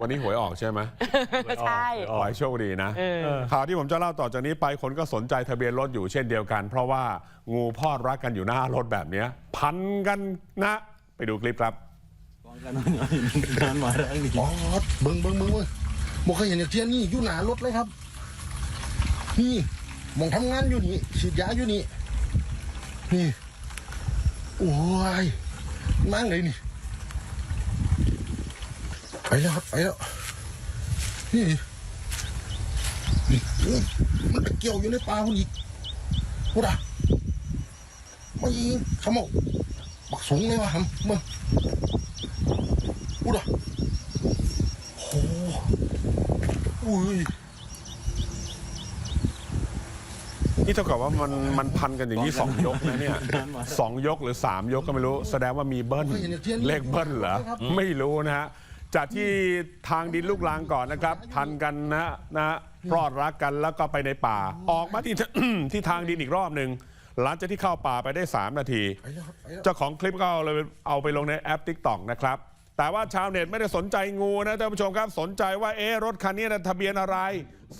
วันนี้หวยออกใช่ไหมใช่ ขอให้โชคดีนะเออข่าวที่ผมจะเล่าต่อจากนี้ไปคนก็สนใจทะเบียนรถอยู่เช่นเดียวกัน เพราะว่างูพอดรักกันอยู่หน้ารถแบบเนี้ยพันกันนะ ไปดูคลิปครับการมาแรงนี่อ๋อเบิ่งเบิ่งเบิ่งเบิ่งบ่เคยเห็นอย่างเทียนนี่อยู่หนารถเลยครับ นี่หมองทำงานอยู่นี่ฉีดยาอยู่นี่นี่โอ้ยนั่งเลยนี่ ไปแล้วครับไปแล้วนี่นี่นี่มันไปเกี่ยวอยู่ในป่าคนอีกพูดอะมายิงขโมกบักสูงเลยวะครับมึงพูดอะโอ้อุ้ยนี่เท่ากับว่ามันมันพันกันอย่างนี้สองยกนะเนี่ยสองยกหรือสามยกก็ไม่รู้ แสดงว่ามีเบิ้ลเลขเบิ้ลเหรอไม่รู้นะฮะ จากที่ทางดินลูกลางก่อนนะครับพันกันนะนะพรอดรักกันแล้วก็ไปในป่า ออกมาที่ ที่ทางดินอีกรอบหนึ่งหลังจากที่เข้าป่าไปได้ 3 นาทีไปแล้วครับไปแล้วเจ้าของคลิปก็เอาเลยเอาไปลงในแอป t ิ k t o k นะครับ แต่ว่าชาวเน็ตไม่ได้สนใจงูนะท่านผู้ชมครับสนใจว่าเอ๊ะรถคันนี้นะทะเบียนอะไร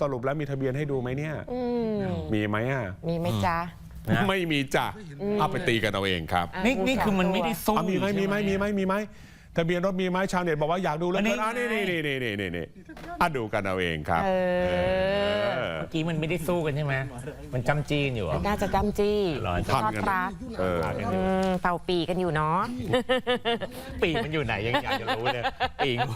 สรุปแล้วมีทะเบียนให้ดูไหมเนี่ยอืมมีไหมอะมีไหมจ๊ะนะไม่มีจ้ะเอาไปตีกันเอาเองครับอะนี่งูนี่สามคือมันตัวไม่ได้สู้อะมีไหมมีไหมมีไหมมีไหม ทะเบียนรถมีไหมชาวเน็ตบอกว่าอยากดูแล้วอันนี้อะนี่นี่นี่นี่นี่นี่นี่อะดูกันเอาเองครับเออเออเมื่อกี้มันไม่ได้สู้กันใช่ไหม มันจำจีนอยู่เหรอ น่าจะจำจี้หรอพันกันรักเออ อืมเป่าปีกันอยู่เนาะ ปีกมันอยู่ไหนยังอยากจะรู้เลยปีงู